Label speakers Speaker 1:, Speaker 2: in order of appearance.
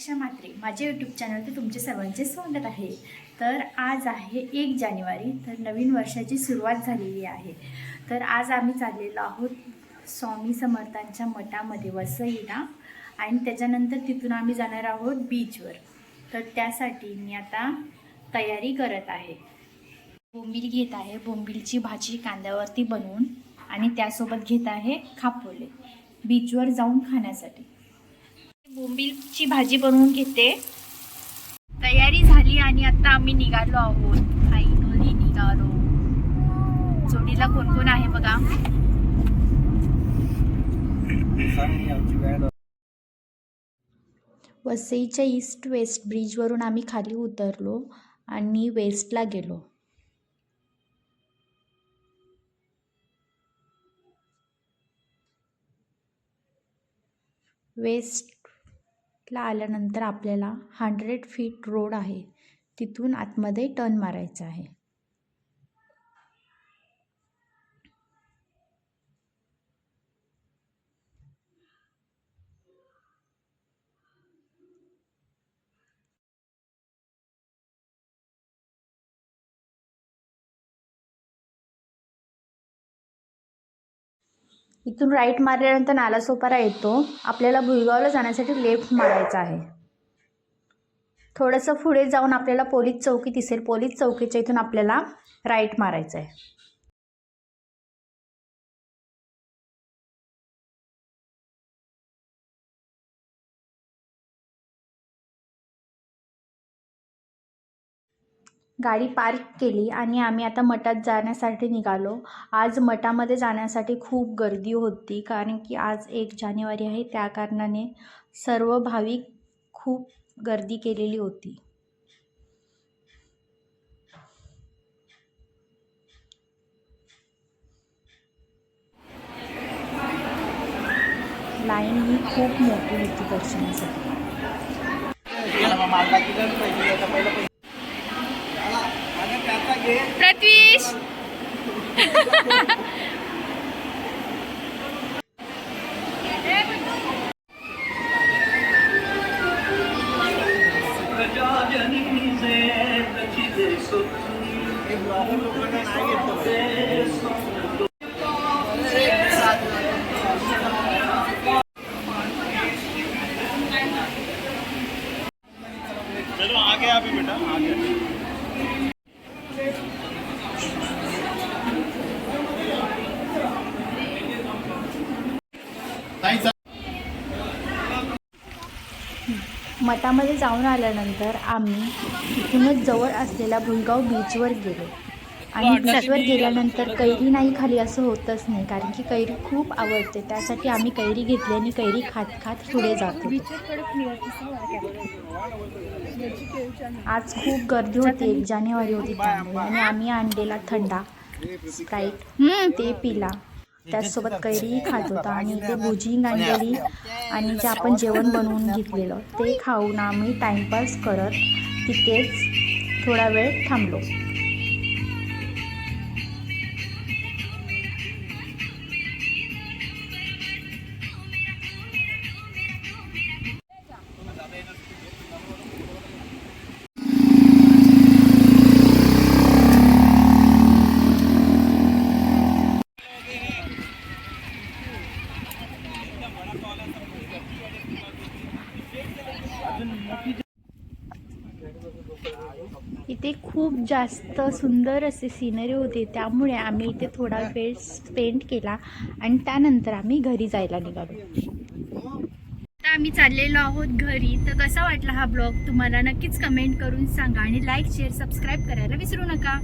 Speaker 1: प्रतीक्षा मात्रे माझ्या यूट्यूब चॅनलवर तुमचे सर्वांचे स्वागत आहे. तर आज आहे एक जानेवारी तर नवीन वर्षाची सुरुवात झालेली आहे. तर आज आम्ही चाललेलो आहोत स्वामी समर्थांच्या मठामध्ये वसईला आणि त्याच्यानंतर तिथून आम्ही जाणार आहोत बीचवर तर त्यासाठी मी आता तयारी करत आहे. बोंबील घेत आहे बोंबीलची भाजी कांद्यावरती बनवून आणि त्यासोबत घेत आहे खापोले. बीचवर जाऊन खाण्यासाठी. बोंबीलची भाजी बनवून घेते. तयारी झाली आणि आता आम्ही निघालो आहोत. फायनली निघालो. जोडीला कोण कोण आहे बघा. वसईच्या ईस्ट वेस्ट ब्रिजवरून आम्ही खाली उतरलो आणि वेस्टला गेलो. वेस्ट ला आल्यानंतर आपल्याला हंड्रेड फीट रोड आहे. तिथून आतमध्ये टर्न मारायचा आहे. इथून राईट मारल्यानंतर नालासोपारा येतो. आपल्याला भुईगावला जाण्यासाठी लेफ्ट मारायचा आहे. थोडंसं पुढे जाऊन आपल्याला पोलीस चौकी दिसेल. पोलीस चौकीच्या इथून आपल्याला राईट मारायचं आहे. गाडी पार्क केली आणि आम्ही आता मठात जाण्यासाठी निघालो. आज मठामध्ये जाण्यासाठी खूप गर्दी होती कारण की आज एक जानेवारी आहे. त्या कारणाने सर्व भाविक खूप गर्दी केलेली होती. लाईन ही खूप मोठी होती दर्शनासाठी. प्रत्वीश
Speaker 2: चलो आगे अभी बेटा आगे।
Speaker 1: मठामध्ये जाऊन आल्यानंतर आम्ही इथूनच जवळ असलेल्या भुलगाव बीचवर गेलो. आणि बीचवर गेल्यानंतर कैरी नाही खाली असं होतच नाही कारण की कैरी खूप आवडते. त्यासाठी आम्ही कैरी घेतली आणि कैरी खात खात पुढे जातो आज खूप गर्दी होती एक जानेवारी होती त्यामुळे. आणि आम्ही आणलेला थंडा स्प्राईट ते पिला. त्याचसोबत कैरीही खात होता आणि इथे भुजिंग आणलेली आणि जे आपण जेवण बनवून घेतलेलं ते खाऊन आम्ही टाईमपास करत तिथेच थोडा वेळ थांबलो. इथे खूप जास्त सुंदर असे सिनरी होते. त्यामुळे आम्ही इथे थोडा वेळ स्पेंड केला आणि त्यानंतर आम्ही घरी जायला निघालो. आता आम्ही चाललेलो आहोत घरी. तर कसा वाटला हा ब्लॉग तुम्हाला नक्कीच कमेंट करून सांगा आणि लाईक शेअर सबस्क्राईब करायला विसरू नका.